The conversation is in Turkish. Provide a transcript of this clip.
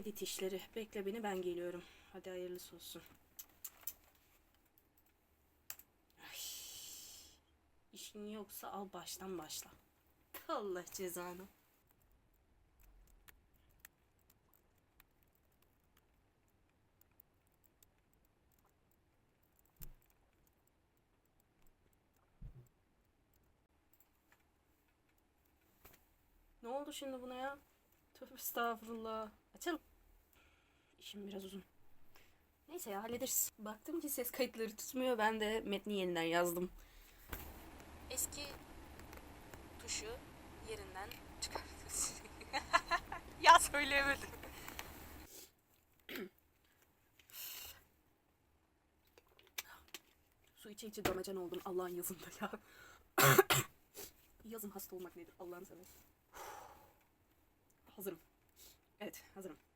Edit işleri. Bekle beni ben geliyorum. Hadi hayırlısı olsun. Ay. İşin yoksa al baştan başla. Allah cezanı. Ne oldu şimdi buna ya? Tövbe estağfurullah. Açalım. İşim biraz uzun. Neyse ya hallederiz. Baktım ki ses kayıtları tutmuyor. Ben de metni yeniden yazdım. Eski tuşu yerinden çıkartırız. ya söyleyemedim. Su içe içe damacan oldum Allah'ın yazında ya. Yazın hasta olmak nedir Allah'ını seversen. Hazırım.